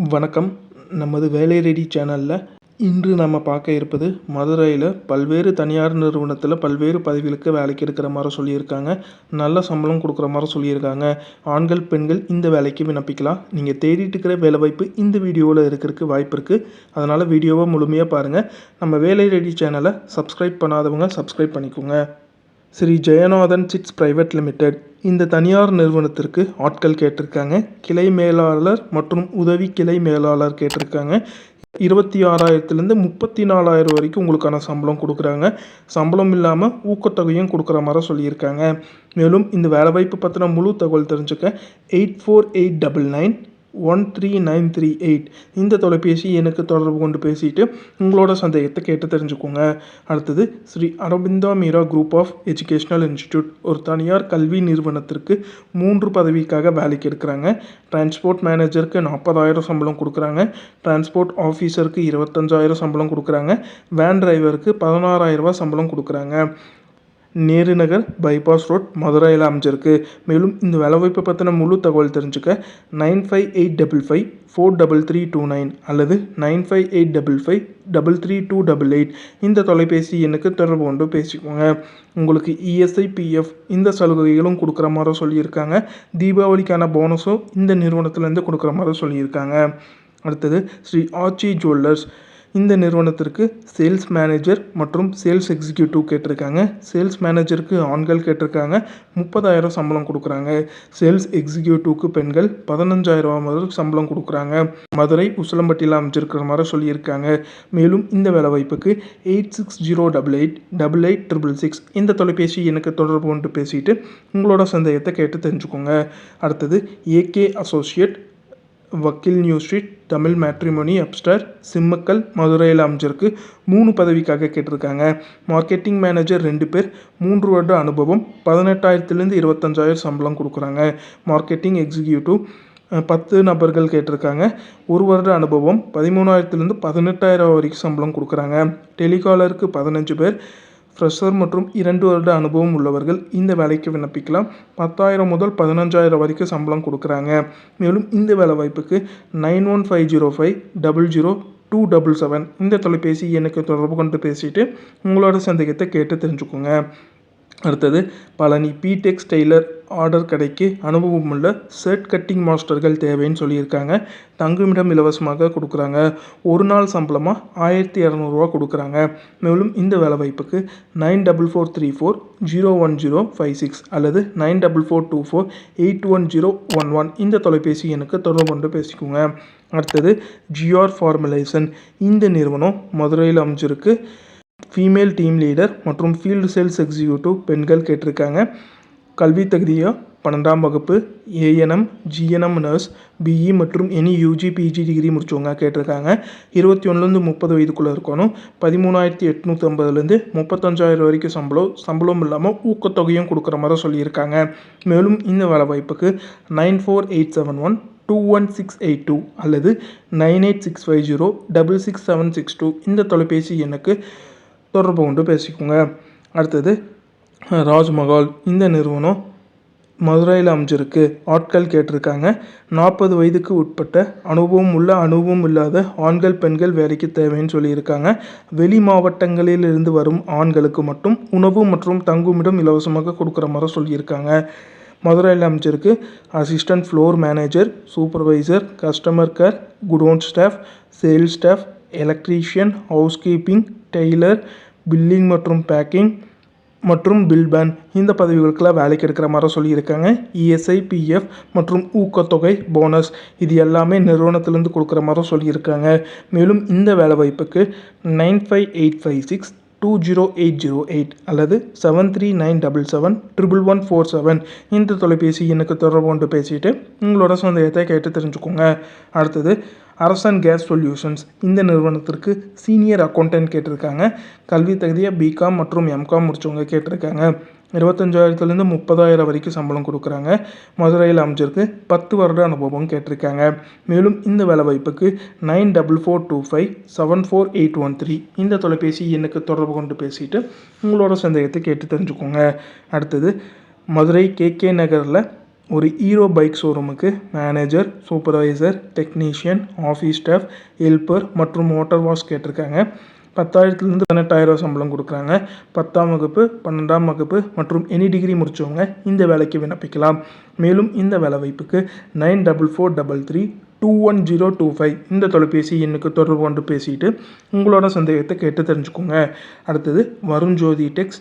வணக்கம். நமது வேலை ரெடி சேனலில் இன்று நம்ம பார்க்க இருப்பது மதுரையில் பல்வேறு தனியார் நிறுவனத்தில் பல்வேறு பதவிகளுக்கு வேலைக்கு எடுக்கிற மாதிரி சொல்லியிருக்காங்க. நல்ல சம்பளம் கொடுக்குற மாதிரி சொல்லியிருக்காங்க. ஆண்கள் பெண்கள் இந்த வேலைக்கு விண்ணப்பிக்கலாம். நீங்கள் தேடிட்டு இருக்கிற வேலைவாய்ப்பு இந்த வீடியோவில் இருக்கிறதுக்கு வாய்ப்பு இருக்குது அதனால் வீடியோவை முழுமையாக பாருங்கள் நம்ம வேலை ரெடி சேனலை சப்ஸ்கிரைப் பண்ணாதவங்க சப்ஸ்கிரைப் பண்ணிக்கோங்க. Shri Jayanathan chits private limited. இந்த தனியார் நிறுவனத்திற்கு ஆட்கள் கேட்டிருக்காங்க. கிளை மேலாளர் மற்றும் உதவி கிளை மேலாளர் கேட்டிருக்காங்க. இருபத்தி ஆறாயிரத்துலேருந்து முப்பத்தி நாலாயிரம் வரைக்கும் உங்களுக்கான சம்பளம் கொடுக்குறாங்க. சம்பளம் இல்லாமல் ஊக்கத்தொகையும் கொடுக்குற மாதிரி சொல்லியிருக்காங்க. மேலும் இந்த வேலைவாய்ப்பு பற்றின முழு தகவல் தெரிஞ்சுக்க eight four eight double nine one three nine three eight இந்த தொலைபேசி எனக்கு தொடர்பு கொண்டு பேசிட்டு உங்களோட சந்தேகத்தை கேட்டு தெரிஞ்சுக்கோங்க. அடுத்தது Shri Aravinda Meera group of educational institute ஒரு தனியார் கல்வி நிறுவனத்திற்கு மூன்று பதவிக்காக வேலைக்கு எடுக்கிறாங்க டிரான்ஸ்போர்ட் மேனேஜருக்கு நாற்பதாயிரம் சம்பளம் கொடுக்குறாங்க. டிரான்ஸ்போர்ட் ஆஃபீஸருக்கு இருபத்தஞ்சாயிரம் சம்பளம் கொடுக்குறாங்க. வேன் டிரைவருக்கு பதினாறாயிரம் சம்பளம் கொடுக்குறாங்க. நேரு நகர் பைபாஸ் ரோட் மதுரையில் அமைஞ்சிருக்கு. மேலும் இந்த வேலைவாய்ப்பை பற்றின முழு தகவல் தெரிஞ்சுக்க nine five eight double five four double three two nine அல்லது nine five eight double five double three two double eight இந்த தொலைபேசி எண்ணுக்கு தொடர்பு கொண்டு பேசிக்கோங்க. உங்களுக்கு இஎஸ்ஐ பிஎஃப் இந்த சலுகைகளும் கொடுக்குற மாதிரி சொல்லியிருக்காங்க. தீபாவளிக்கான போனஸும் இந்த நிறுவனத்துலேருந்து கொடுக்குற மாதிரி சொல்லியிருக்காங்க. அடுத்தது ஸ்ரீ ஆச்சி ஜுவல்லர்ஸ். இந்த நிறுவனத்திற்கு சேல்ஸ் மேனேஜர் மற்றும் சேல்ஸ் எக்ஸிக்யூட்டிவ் கேட்டிருக்காங்க. சேல்ஸ் மேனேஜருக்கு ஆண்கள் கேட்டிருக்காங்க. முப்பதாயிரம் சம்பளம் கொடுக்குறாங்க. சேல்ஸ் எக்ஸிக்யூட்டிவ்க்கு பெண்கள் பதினஞ்சாயிரம் முதல் சம்பளம் கொடுக்குறாங்க. மதுரை உசிலம்பட்டியில் அமைச்சிருக்கிற மாதிரி சொல்லியிருக்காங்க. மேலும் இந்த வேலைவாய்ப்புக்கு eight six zero double eight double eight triple six இந்த தொலைபேசி எனக்கு தொடர்பு கொண்டு பேசிட்டு உங்களோட சந்தேகத்தை கேட்டு தெரிஞ்சுக்கோங்க. அடுத்தது ஏகே அசோசியேட் வக்கீல் new street Tamil matrimony அப்ஸ்டர் Simmakkal மதுரையில் அமைஞ்சிருக்கு. மூணு பதவிக்காக கேட்டிருக்காங்க. மார்க்கெட்டிங் மேனேஜர் ரெண்டு பேர். மூன்று வருட அனுபவம். பதினெட்டாயிரத்துலேருந்து இருபத்தஞ்சாயிரம் சம்பளம் கொடுக்குறாங்க. மார்க்கெட்டிங் எக்ஸிக்யூட்டிவ் பத்து நபர்கள் கேட்டிருக்காங்க. ஒரு வருட அனுபவம். பதிமூணாயிரத்துலேருந்து பதினெட்டாயிரம் வரைக்கும் சம்பளம் கொடுக்குறாங்க. டெலிகாலருக்கு பதினஞ்சு பேர். ஃப்ரெஷர் மற்றும் இரண்டு வருட அனுபவம் உள்ளவர்கள் இந்த வேலைக்கு விண்ணப்பிக்கலாம். பத்தாயிரம் முதல் பதினஞ்சாயிரம் வரைக்கும் சம்பளம் கொடுக்குறாங்க. மேலும் இந்த வேலை வாய்ப்புக்கு nine one five zero five double zero two double seven இந்த தொலைபேசி எனக்கு தொடர்பு கொண்டு பேசிட்டு உங்களோட சந்தேகத்தை கேட்டு தெரிஞ்சுக்கோங்க. அடுத்தது பழனி பிடெக்ஸ் டெய்லர் ஆர்டர் கடைக்கு அனுபவம் உள்ள ஷர்ட் கட்டிங் மாஸ்டர்கள் தேவைன்னு சொல்லியிருக்காங்க. தங்குமிடம் இலவசமாக கொடுக்குறாங்க. ஒரு நாள் சம்பளமாக ஆயிரத்தி இரநூறுவா கொடுக்குறாங்க. மேலும் இந்த வேலைவாய்ப்புக்கு nine double four three four zero one zero five six அல்லது nine double four two four eight one zero one one இந்த தொலைபேசி எனக்கு தொடர்பு கொண்டு பேசிக்கோங்க. அடுத்தது ஜிஆர் ஃபார்முலேஷன் இந்த நிறுவனம் மதுரையில் அமைஞ்சிருக்கு. ஃபீமேல் டீம் லீடர் மற்றும் ஃபீல்டு சேல்ஸ் எக்ஸிக்யூட்டிவ் பெண்கள் கேட்டிருக்காங்க. கல்வி தகுதியோ? பன்னெண்டாம் வகுப்பு ஏஎன்எம் ஜிஎன்எம் நர்ஸ் பிஇ மற்றும் எனி யூஜி பிஜி டிகிரி முடிச்சவங்க கேட்டிருக்காங்க. இருபத்தி ஒன்றுலேருந்து முப்பது வயதுக்குள்ளே இருக்கணும். பதிமூணாயிரத்தி எட்நூற்றி ஐம்பதுலேருந்து முப்பத்தஞ்சாயிரம் வரைக்கும் சம்பளம் சம்பளம் இல்லாமல் ஊக்கத்தொகையும் கொடுக்குற மாதிரி சொல்லியிருக்காங்க. மேலும் இந்த வேலை வாய்ப்புக்கு nine four eight seven one two one six eight two அல்லது nine eight six five zero double six seven six two இந்த தொலைபேசி எண்ணுக்கு தொடர்பு கொண்டு பேசிக்கோங்க. அடுத்தது ராஜ்மஹால். இந்த நிறுவனம் மதுரையில் அமைஞ்சிருக்கு. ஆட்கள் கேட்டிருக்காங்க. நாற்பது வயதுக்கு உட்பட்ட அனுபவம் உள்ள அனுபவம் இல்லாத ஆண்கள் பெண்கள் வேலைக்கு தேவைன்னு சொல்லியிருக்காங்க. வெளி மாவட்டங்களில் இருந்து வரும் ஆண்களுக்கு மட்டும் உணவு மற்றும் தங்குமிடம் இலவசமாக கொடுக்குற மாதிரி சொல்லியிருக்காங்க. மதுரையில் அமைச்சிருக்கு assistant floor manager supervisor customer care godown staff sales staff electrician house keeping tailor billing மற்றும் பேக்கிங் மற்றும் பில்பேன் இந்த பதவிகளுக்கெல்லாம் வேலைக்கு எடுக்கிற மாதிரி சொல்லியிருக்காங்க. இஎஸ்ஐ பிஎஃப் மற்றும் ஊக்கத்தொகை போனஸ் இது எல்லாமே நிறுவனத்திலேருந்து கொடுக்குற மாதிரி சொல்லியிருக்காங்க. மேலும் இந்த வேலை வாய்ப்புக்கு nine five eight five six two zero eight zero eight அல்லது seven three nine double seven triple one four seven இந்த தொலைபேசி எனக்கு தொடர்பு கொண்டு பேசிட்டு உங்களோட சந்தேகத்தை கேட்டு தெரிஞ்சுக்கோங்க. அடுத்தது அரசன் கேஸ் சொல்யூஷன்ஸ் இந்த நிறுவனத்திற்கு சீனியர் அக்கௌண்டன்ட் கேட்டிருக்காங்க. கல்வி தகுதியாக பிகாம் மற்றும் எம்காம் முடித்தவங்க கேட்டிருக்காங்க. இருபத்தஞ்சாயிரத்துலேருந்து முப்பதாயிரம் வரைக்கும் சம்பளம் கொடுக்குறாங்க. மதுரையில் அமைச்சிருக்கு பத்து வருட அனுபவம் கேட்டிருக்காங்க. மேலும் இந்த வேலை வாய்ப்புக்கு nine double four two five seven four eight one three இந்த தொலைபேசி எண்ணுக்கு தொடர்பு கொண்டு பேசிட்டு உங்களோட சந்தேகத்தை கேட்டு தெரிஞ்சுக்கோங்க. அடுத்தது மதுரை கேகே நகரில் ஒரு ஹீரோ பைக் ஷோரூமுக்கு manager supervisor technician office staff helper மற்றும் மோட்டார் வாஷ் கேட்டிருக்காங்க. பத்தாயிரத்துலேருந்து பதினெட்டாயிரம் சம்பளம் கொடுக்குறாங்க. பத்தாம் வகுப்பு பன்னெண்டாம் வகுப்பு மற்றும் எனி டிகிரி முடித்தவங்க இந்த வேலைக்கு விண்ணப்பிக்கலாம். மேலும் இந்த வேலை வாய்ப்புக்கு nine double four double three two one zero two five இந்த தொலைபேசி எண்ணுக்கு தொடர்பு கொண்டு பேசிட்டு உங்களோட சந்தேகத்தை கேட்டு தெரிஞ்சுக்கோங்க. அடுத்தது Varun Jyothi tex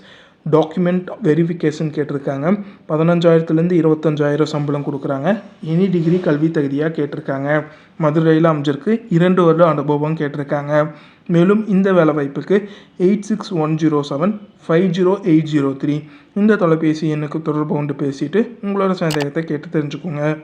document verification கேட்டிருக்காங்க. பதினஞ்சாயிரத்துலேருந்து இருபத்தஞ்சாயிரம் சம்பளம் கொடுக்குறாங்க. எனி டிகிரி கல்வி தகுதியாக கேட்டிருக்காங்க. மதுரையில் அமைஞ்சிருக்கு. இரண்டு வருட அனுபவம் கேட்டிருக்காங்க. மேலும் இந்த வேலை வாய்ப்புக்கு eight six one zero seven five zero eight zero three இந்த தொலைபேசி எண்ணுக்கு தொடர்பு கொண்டு பேசிட்டு உங்களோட சந்தேகத்தை கேட்டு தெரிஞ்சுக்கோங்க.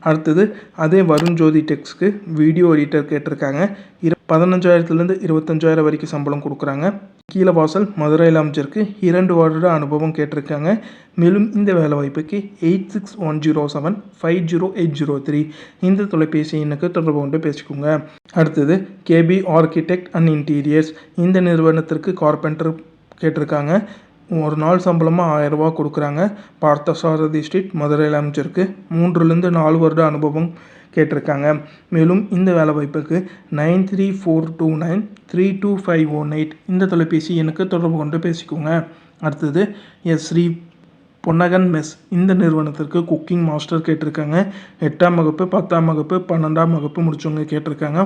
அடுத்தது அதே வருண் ஜோதி டெக்ஸ்க்கு வீடியோ எடிட்டர் கேட்டிருக்காங்க. இரு பதினஞ்சாயிரத்துலேருந்து இருபத்தஞ்சாயிரம் வரைக்கும் சம்பளம் கொடுக்குறாங்க. கீழே வாசல் மதுரையில் அமைச்சிருக்கு இரண்டு வருட அனுபவம் கேட்டிருக்காங்க. மேலும் இந்த வேலை வாய்ப்புக்கு eight six one zero seven five zero eight zero three இந்த தொலைபேசி எண்ணுக்கு தொடர்பு கொண்டு பேசிக்கோங்க. அடுத்தது கேபி ஆர்கிடெக்ட் அண்ட் இன்டீரியர்ஸ் இந்த நிறுவனத்திற்கு கார்பெண்டர் கேட்டிருக்காங்க. ஒரு நாள் சம்பளமாக ஆயரூபா கொடுக்குறாங்க. பார்த்தசாரதி ஸ்ட்ரீட் மதுரையில் அமைச்சிருக்கு மூன்றுலேருந்து நாலு வருட அனுபவம் கேட்டிருக்காங்க. மேலும் இந்த வேலை வாய்ப்புக்கு nine three four two nine three two five one eight இந்த தொலைபேசி எனக்கு தொடர்பு கொண்டு பேசிக்கோங்க. அடுத்தது எஸ் ஸ்ரீ பொன்னகன் மெஸ். இந்த நிறுவனத்திற்கு குக்கிங் மாஸ்டர் கேட்டிருக்காங்க. எட்டாம் வகுப்பு பத்தாம் வகுப்பு பன்னெண்டாம் வகுப்பு முடிச்சவங்க கேட்டிருக்காங்க.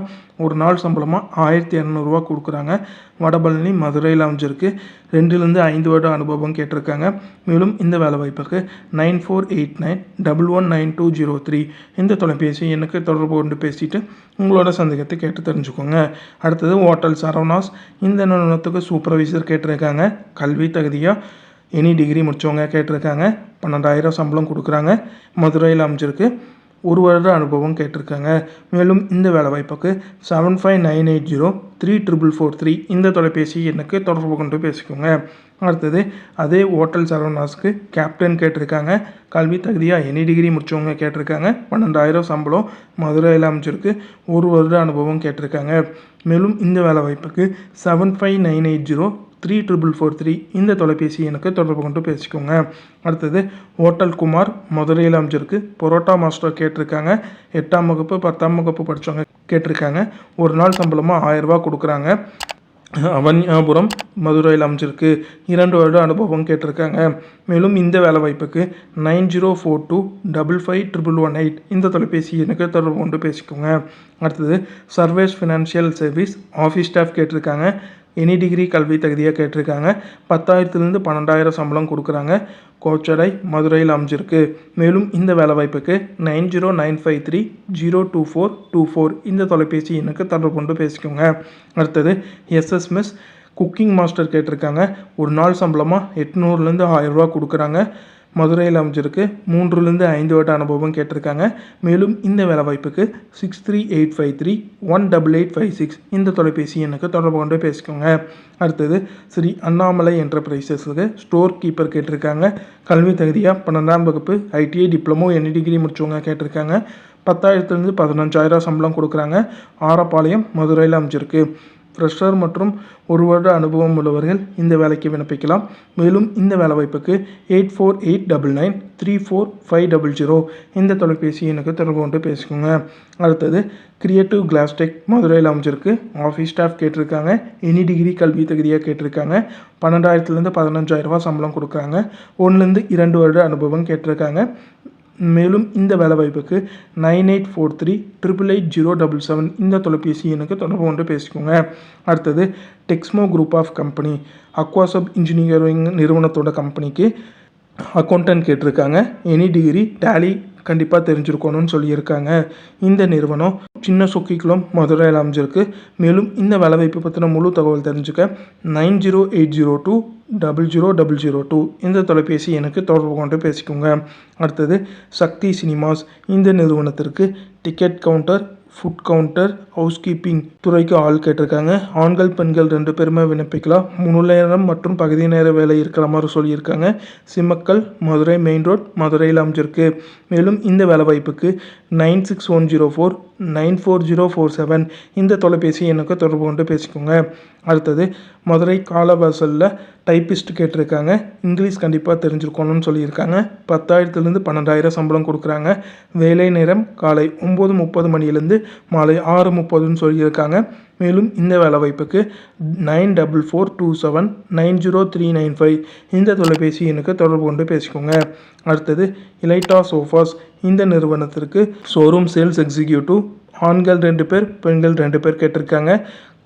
ஒரு நாள் சம்பளமாக ஆயிரத்தி இரநூறுவா கொடுக்குறாங்க. வடபழனி மதுரையில் அமைஞ்சிருக்கு ரெண்டுலேருந்து ஐந்து வருட அனுபவம் கேட்டிருக்காங்க. மேலும் இந்த வேலை வாய்ப்புக்கு nine four eight nine double one nine two zero three இந்த தொலைபேசி எனக்கு தொடர்பு கொண்டு பேசிட்டு உங்களோட சந்தேகத்தை கேட்டு தெரிஞ்சுக்கோங்க. அடுத்தது ஹோட்டல் சரவணாஸ். இந்த நிறுவனத்துக்கு சூப்பர்வைசர் கேட்டிருக்காங்க. கல்வி தகுதியாக எனி டிகிரி முடித்தவங்க கேட்டிருக்காங்க. பன்னெண்டாயிரம் சம்பளம் கொடுக்குறாங்க. மதுரையில் அமைச்சிருக்கு ஒரு வருட அனுபவம் கேட்டிருக்காங்க. மேலும் இந்த வேலை வாய்ப்புக்கு seven five nine eight zero three triple four three இந்த தொலைபேசி எனக்கு தொடர்பு கொண்டு பேசிக்கோங்க. அடுத்தது அதே ஹோட்டல் சரவணாஸ்க்கு கேப்டன் கேட்டிருக்காங்க. கல்வி தகுதியாக எனி டிகிரி முடித்தவங்க கேட்டிருக்காங்க. பன்னெண்டாயிரம் சம்பளம் மதுரையில் அமைச்சிருக்கு ஒரு வருட அனுபவம் கேட்டிருக்காங்க. மேலும் இந்த வேலை வாய்ப்புக்கு seven five nine eight zero three triple four three இந்த தொலைபேசி எனக்கு தொடர்பு கொண்டு பேசிக்கோங்க. அடுத்தது ஹோட்டல் குமார் மதுரையில் அமைச்சிருக்கு பரோட்டா மாஸ்டர் கேட்டிருக்காங்க. எட்டாம் வகுப்பு பத்தாம் வகுப்பு படித்தவங்க கேட்டிருக்காங்க. ஒரு நாள் சம்பளமாக ஆயரூபா கொடுக்குறாங்க. அவன்யாபுரம் மதுரையில் அமைஞ்சிருக்கு. இரண்டு வருட அனுபவம் கேட்டிருக்காங்க. மேலும் இந்த வேலை வாய்ப்புக்கு nine zero four two double five triple one eight இந்த தொலைபேசி எனக்கு தொடர்பு கொண்டு பேசிக்கோங்க. அடுத்தது Sarvesh financial service office staff கேட்டிருக்காங்க. எனி டிகிரி கல்வி தகுதியாக கேட்டிருக்காங்க. பத்தாயிரத்துலேருந்து பன்னெண்டாயிரம் சம்பளம் கொடுக்குறாங்க. கோச்சடை மதுரையில் அமைஞ்சிருக்கு. மேலும் இந்த வேலைவாய்ப்புக்கு nine zero nine five three zero two four two four இந்த தொலைபேசி எனக்கு தொடர்பு கொண்டு பேசிக்கோங்க. அடுத்தது எஸ்எஸ் மிஸ் குக்கிங் மாஸ்டர் கேட்டிருக்காங்க. ஒரு நாள் சம்பளமாக எட்நூறுலேருந்து ஆயிரரூவா கொடுக்குறாங்க. மதுரையில் அமைஞ்சிருக்கு. மூன்றுலேருந்து ஐந்து வட்ட அனுபவம் கேட்டிருக்காங்க. மேலும் இந்த வேலை வாய்ப்புக்கு six three eight five three one double eight five six இந்த தொலைபேசி எனக்கு தொடர்பு கொண்டு பேசிக்கோங்க. அடுத்தது ஸ்ரீ அண்ணாமலை என்டர்பிரைசஸுக்கு ஸ்டோர் கீப்பர் கேட்டிருக்காங்க. கல்வி தகுதியாக பன்னெண்டாம் வகுப்பு ஐடிஐ டிப்ளமோ என்ன டிகிரி முடிச்சவங்க கேட்டிருக்காங்க. பத்தாயிரத்துலேருந்து பதினஞ்சாயிரம் சம்பளம் கொடுக்குறாங்க. ஆரப்பாளையம் மதுரையில் அமைஞ்சிருக்கு. ஃப்ரெஷர் மற்றும் ஒரு வருட அனுபவம் உள்ளவர்கள் இந்த வேலைக்கு விண்ணப்பிக்கலாம். மேலும் இந்த வேலை வாய்ப்புக்கு eight four eight double nine three four five double zero இந்த தொலைபேசி எனக்கு தொடர்பு கொண்டு பேசிக்கோங்க. அடுத்தது கிரியேட்டிவ் கிளாஸ்டெக் மதுரையில் அமைஞ்சிருக்கு. ஆஃபீஸ் ஸ்டாஃப் கேட்டிருக்காங்க. எனி டிகிரி கல்வி தகுதியாக கேட்டிருக்காங்க. பன்னெண்டாயிரத்துலேருந்து பதினஞ்சாயிரரூபா சம்பளம் கொடுக்குறாங்க. ஒன்றுலேருந்து இரண்டு வருட அனுபவம் கேட்டிருக்காங்க. மேலும் இந்த வேலைவாய்ப்புக்கு nine eight four three triple eight zero double seven இந்த தொலைபேசி எனக்கு தொடர்பு கொண்டு பேசிக்கோங்க. அடுத்தது Texmo group of company Aquasub engineering நிறுவனத்தோட கம்பெனிக்கு அக்கௌண்டன்ட் கேட்டிருக்காங்க. எனி டிகிரி டேலி கண்டிப்பாக தெரிஞ்சிருக்கணும்னு சொல்லியிருக்காங்க. இந்த நிறுவனம் சின்ன சொக்கிக்குளம் மதுரையில் அமைஞ்சிருக்கு. மேலும் இந்த வேலைவாய்ப்பு பற்றின முழு தகவல் தெரிஞ்சுக்க nine zero eight zero two double zero double zero two இந்த தொலைபேசி எனக்கு தொடர்பு கொண்டு பேசிக்கோங்க. அடுத்தது சக்தி சினிமாஸ் இந்த நிறுவனத்திற்கு ticket counter food counter house keeping துறைக்கு ஆள் கேட்டிருக்காங்க. ஆண்கள் பெண்கள் ரெண்டு பேருமே விண்ணப்பிக்கலாம். முழு நேரம் மற்றும் பகுதி நேர வேலை இருக்கிற மாதிரி சொல்லியிருக்காங்க. சிம்மக்கல் மதுரை மெயின் ரோட் மதுரையில் அமைஞ்சிருக்கு. மேலும் இந்த வேலை வாய்ப்புக்கு nine six one zero four nine four zero four seven. இந்த தொலைபேசி எனக்கு தொடர்பு கொண்டு பேசிக்கோங்க. அடுத்தது மதுரை காலவாசலில் டைப்பிஸ்ட் கேட்டிருக்காங்க. இங்கிலீஷ் கண்டிப்பாக தெரிஞ்சிருக்கணும்னு சொல்லியிருக்காங்க. பத்தாயிரத்துலேருந்து பன்னெண்டாயிரம் சம்பளம் கொடுக்குறாங்க. வேலை நேரம் காலை ஒம்பது முப்பது மணிலேருந்து மாலை ஆறு முப்பதுன்னு சொல்லியிருக்காங்க. மேலும் இந்த வேலைவாய்ப்புக்கு nine double four two seven nine zero three nine five இந்த தொலைபேசி எண்ணுக்கு தொடர்பு கொண்டு பேசிக்கோங்க. அடுத்தது இலைட்டா சோஃபாஸ் இந்த நிறுவனத்திற்கு ஷோரூம் சேல்ஸ் எக்ஸிக்யூட்டிவ் ஆண்கள் ரெண்டு பேர் பெண்கள் ரெண்டு பேர் கேட்டிருக்காங்க.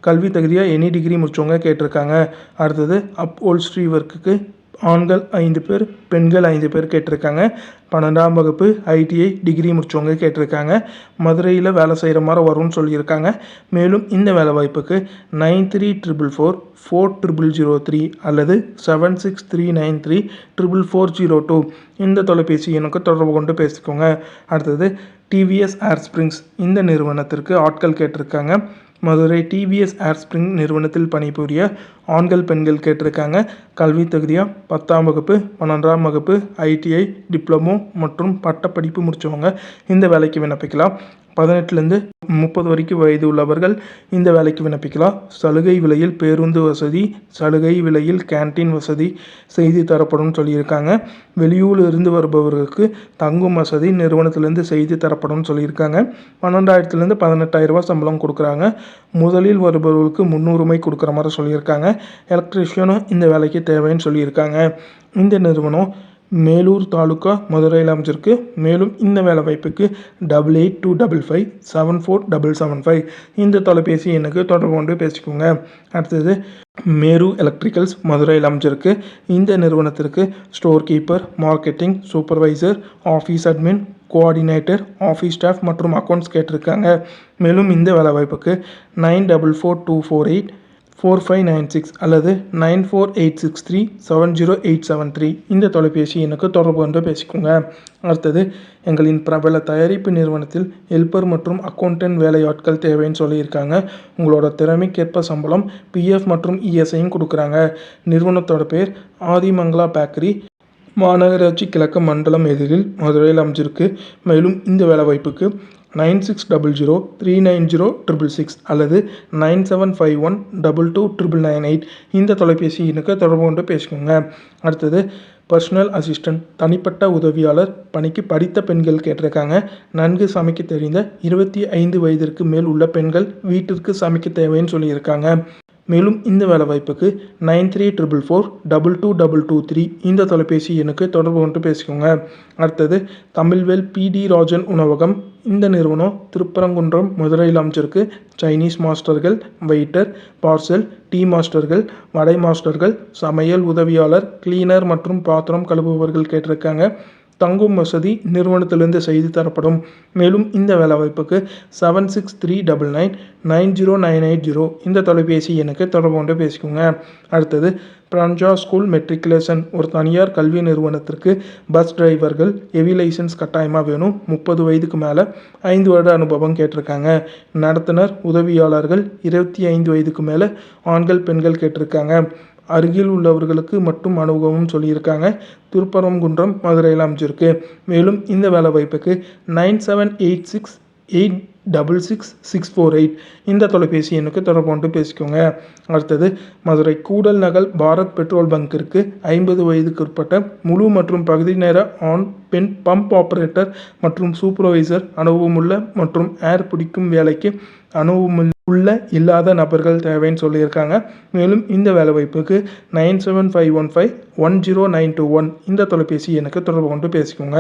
கல்வி தகுதியாக எனி டிகிரி முடிச்சவங்க கேட்டிருக்காங்க. அடுத்தது அப் ஹோல்ஸ்ட்ரி ஒர்க்குக்கு ஆண்கள் ஐந்து பேர் பெண்கள் ஐந்து பேர் கேட்டிருக்காங்க. பன்னெண்டாம் வகுப்பு ஐடிஐ டிகிரி முடித்தவங்க கேட்டிருக்காங்க. மதுரையில் வேலை செய்கிற மாதிரி வரும்னு சொல்லியிருக்காங்க. மேலும் இந்த வேலை வாய்ப்புக்கு nine three triple four four triple zero three அல்லது seven six three nine three triple four zero two. இந்த தொலைபேசி எண்ணுக்கு தொடர்பு கொண்டு பேசிக்கோங்க. அடுத்தது டிவிஎஸ் ஏர் ஸ்ப்ரிங்ஸ் இந்த நிறுவனத்திற்கு ஆட்கள் கேட்டிருக்காங்க. மதுரை டிவிஎஸ் ஏர் ஸ்ப்ரிங் நிறுவனத்தில் பணிபுரிய ஆண்கள் பெண்கள் கேட்டிருக்காங்க. கல்வி தகுதியாக பத்தாம் வகுப்பு பன்னெண்டாம் வகுப்பு ஐடிஐ டிப்ளமோ மற்றும் பட்டப்படிப்பு முடித்தவங்க இந்த வேலைக்கு விண்ணப்பிக்கலாம். பதினெட்டுலேருந்து முப்பது வரைக்கும் வயது உள்ளவர்கள் இந்த வேலைக்கு விண்ணப்பிக்கலாம். சலுகை விலையில் பேருந்து வசதி சலுகை விலையில் கேண்டீன் வசதி செய்து தரப்படும் சொல்லியிருக்காங்க. வெளியூரில் இருந்து வருபவர்களுக்கு தங்கும் வசதி நிறுவனத்திலேருந்து செய்து தரப்படும் சொல்லியிருக்காங்க. பன்னெண்டாயிரத்துலேருந்து பதினெட்டாயிரரூபா சம்பளம் கொடுக்குறாங்க. முதலில் வருபவர்களுக்கு முன்னுரிமை கொடுக்குற மாதிரி சொல்லியிருக்காங்க. எலக்ட்ரிஷியனும் இந்த வேலைக்கு தேவைன்னு சொல்லியிருக்காங்க. இந்த நிறுவனம் மேலூர் தாலுக்கா மதுரையில் அமைச்சிருக்கு மேலும் இந்த வேலை வாய்ப்புக்கு double eight two double five seven four double seven five இந்த தொலைபேசி எனக்கு தொடர்பு கொண்டு பேசிக்கோங்க. அடுத்தது மேரு எலக்ட்ரிக்கல்ஸ் மதுரையில் அமைச்சிருக்கு இந்த நிறுவனத்திற்கு store keeper marketing supervisor office admin coordinator office staff மற்றும் அக்கௌண்ட்ஸ் கேட்டிருக்காங்க. மேலும் இந்த வேலை வாய்ப்புக்கு nine double four two four eight four five nine six அல்லது nine four eight six three seven zero eight seven three. இந்த தொலைபேசி எண்ணுக்கு தொடர்பு கொண்டு பேசிக்கோங்க. அடுத்தது எங்களின் பிரபல தயாரிப்பு நிறுவனத்தில் ஹெல்ப்பர் மற்றும் அக்கௌண்டன்ட் வேலையாட்கள் தேவைன்னு சொல்லியிருக்காங்க. உங்களோட திறமைக்கேற்ப சம்பளம் பிஎஃப் மற்றும் இஎஸ்ஐயும் கொடுக்குறாங்க. நிறுவனத்தோட பேர் ஆதிமங்களா பேக்கரி மாநகராட்சி கிழக்கு மண்டலம் எதிரில் மதுரையில் அமைஞ்சிருக்கு. மேலும் இந்த வேலைவாய்ப்புக்கு nine six double zero three nine zero triple six அல்லது nine seven five one double two triple nine eight இந்த தொலைபேசி எண்ணுக்கு தொடர்பு கொண்டு பேசிக்கோங்க. அடுத்தது பர்சனல் அசிஸ்டன்ட் தனிப்பட்ட உதவியாளர் பணிக்கு படித்த பெண்கள் கேட்டிருக்காங்க. நன்கு சமைக்க தெரிந்த இருபத்தி ஐந்து வயதிற்கு மேல் உள்ள பெண்கள் வீட்டிற்கு சமைக்க தேவைன்னு சொல்லியிருக்காங்க. மேலும் இந்த வேலை வாய்ப்புக்கு nine three triple four double two double two three இந்த தொலைபேசி எண்ணுக்கு தொடர்பு கொண்டு பேசிக்கோங்க. அடுத்தது தமிழ்வேல் பிடி ராஜன் உணவகம் இந்த நிறுவனம் திருப்பரங்குன்றம் மதுரையில் அமைச்சிருக்கு சைனீஸ் மாஸ்டர்கள் வெயிட்டர் பார்சல் டீ மாஸ்டர்கள் வடை மாஸ்டர்கள் சமையல் உதவியாளர் கிளீனர் மற்றும் பாத்திரம் கழுவுபவர்கள் கேட்டிருக்காங்க. தங்கும் வசதி நிறுவனத்திலிருந்து செய்து தரப்படும். மேலும் இந்த வேலைவாய்ப்புக்கு seven six three double nine nine zero nine eight zero இந்த தொலைபேசி எனக்கு தொடர்பு கொண்டு பேசிக்கோங்க. அடுத்தது பிரான்ஜா ஸ்கூல் மெட்ரிகுலேஷன் ஒரு தனியார் கல்வி நிறுவனத்திற்கு பஸ் டிரைவர்கள் ஹெவி லைசன்ஸ் கட்டாயமாக வேணும். முப்பது வயதுக்கு மேலே ஐந்து வருட அனுபவம் கேட்டிருக்காங்க. நடத்துனர் உதவியாளர்கள் இருபத்தி ஐந்து வயதுக்கு மேலே ஆண்கள் பெண்கள் கேட்டிருக்காங்க. அருகில் உள்ளவர்களுக்கு மட்டும் அனுபவம் சொல்லியிருக்காங்க. திருப்பரங்குன்றம் மதுரையில் அமைச்சிருக்கு மேலும் இந்த வேலை வாய்ப்புக்கு nine seven eight six eight double six six four eight இந்த தொலைபேசி எண்ணுக்கு தொடர்பு கொண்டு பேசிக்கோங்க. அடுத்தது மதுரை கூடல் நகல் பாரத் பெட்ரோல் பங்கிற்கு ஐம்பது வயதுக்கு உட்பட்ட முழு மற்றும் பகுதி நேர ஆண் பெண் பம்ப் ஆப்ரேட்டர் மற்றும் சூப்பர்வைசர் அனுபவமுள்ள மற்றும் ஏர் பிடிக்கும் வேலைக்கு அனுபவமுள்ள உள்ள இல்லாத நபர்கள் தேவைன்னு சொல்லியிருக்காங்க. மேலும் இந்த வேலைவாய்ப்புக்கு nine seven five one five one zero nine two one இந்த தொலைபேசி எனக்கு தொடர்பு கொண்டு பேசிக்கோங்க.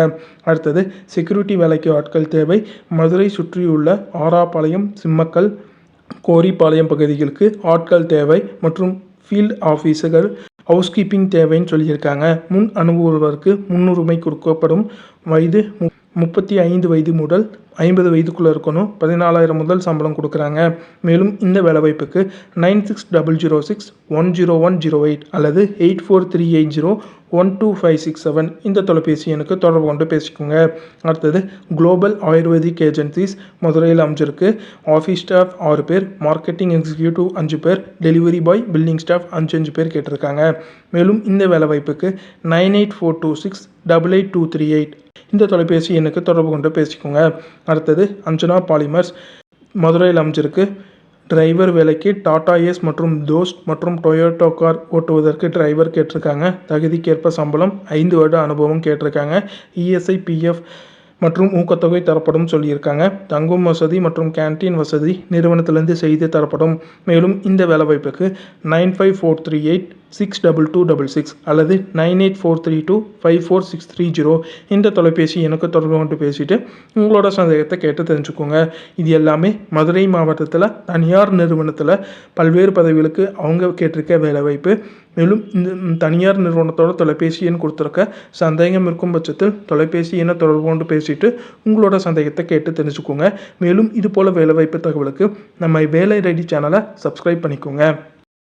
அடுத்தது செக்யூரிட்டி வேலைக்கு ஆட்கள் தேவை. மதுரை சுற்றியுள்ள ஆராப்பாளையம் சிம்மக்கல் கோரிப்பாளையம் பகுதிகளுக்கு ஆட்கள் தேவை மற்றும் ஃபீல்ட் ஆஃபீஸர்கள் ஹவுஸ் கீப்பிங் தேவைன்னு சொல்லியிருக்காங்க. முன் அனுபவருக்கு முன்னுரிமை கொடுக்கப்படும் வயது முப்பத்தி ஐந்து வயது முதல் ஐம்பது வயதுக்குள்ளே இருக்கணும். பதினாலாயிரம் முதல் சம்பளம் கொடுக்குறாங்க. மேலும் இந்த வேலைவாய்ப்புக்கு nine six double zero six one zero one zero eight அல்லது eight four three eight zero one two five six seven இந்த தொலைபேசி எனக்கு தொடர்பு கொண்டு பேசிக்கோங்க. அடுத்தது குளோபல் ஆயுர்வேதிக் ஏஜென்சிஸ் மதுரையில் அமைஞ்சிருக்கு. ஆஃபீஸ் ஸ்டாஃப் ஆறு பேர் மார்க்கெட்டிங் எக்ஸிக்யூட்டிவ் அஞ்சு பேர் டெலிவரி பாய் பில்டிங் ஸ்டாஃப் அஞ்சு அஞ்சு பேர் கேட்டிருக்காங்க. மேலும் இந்த வேலைவாய்ப்புக்கு nine eight four two six double eight two three eight இந்த தொலைபேசி எண்ணுக்கு தொடர்பு கொண்டு பேசிக்கோங்க. அடுத்தது அஞ்சனா பாலிமர்ஸ். மதுரையில் அமைஞ்சிருக்கு. டிரைவர் வேலைக்கு டாடா ஏஸ் மற்றும் தோஸ்ட் மற்றும் டொயோட்டோ கார் ஓட்டுவதற்கு டிரைவர் கேட்டிருக்காங்க. தகுதிக்கேற்ப சம்பளம் ஐந்து வருட அனுபவம் கேட்டிருக்காங்க. இஎஸ்ஐ பிஎஃப் மற்றும் ஊக்கத்தொகை தரப்படும் சொல்லியிருக்காங்க. தங்கும் வசதி மற்றும் கேண்டீன் வசதி நிறுவனத்திலிருந்து செய்து தரப்படும். மேலும் இந்த வேலைவாய்ப்புக்கு nine five four three eight six double two double six அல்லது nine eight four three two five four six three zero இந்த தொலைபேசி எனக்கு தொடர்பு கொண்டு பேசிட்டு உங்களோட சந்தேகத்தை கேட்டு தெரிஞ்சுக்கோங்க. இது எல்லாமே மதுரை மாவட்டத்தில் தனியார் நிறுவனத்தில் பல்வேறு பதவிகளுக்கு அவங்க கேட்டிருக்க வேலைவாய்ப்பு மேலும் இந்த தனியார் நிறுவனத்தோட தொலைபேசி எண் கொடுத்துருக்க சந்தேகம் இருக்கும் பட்சத்தில் தொலைபேசி எண்ணை தொடர்பு கொண்டு பேசிட்டு உங்களோட சந்தேகத்தை கேட்டு தெரிஞ்சுக்கோங்க. மேலும் இது போல் வேலைவாய்ப்பு தகவலுக்கு நம்ம வேலை ரெடி சேனலை சப்ஸ்கிரைப் பண்ணிக்கோங்க.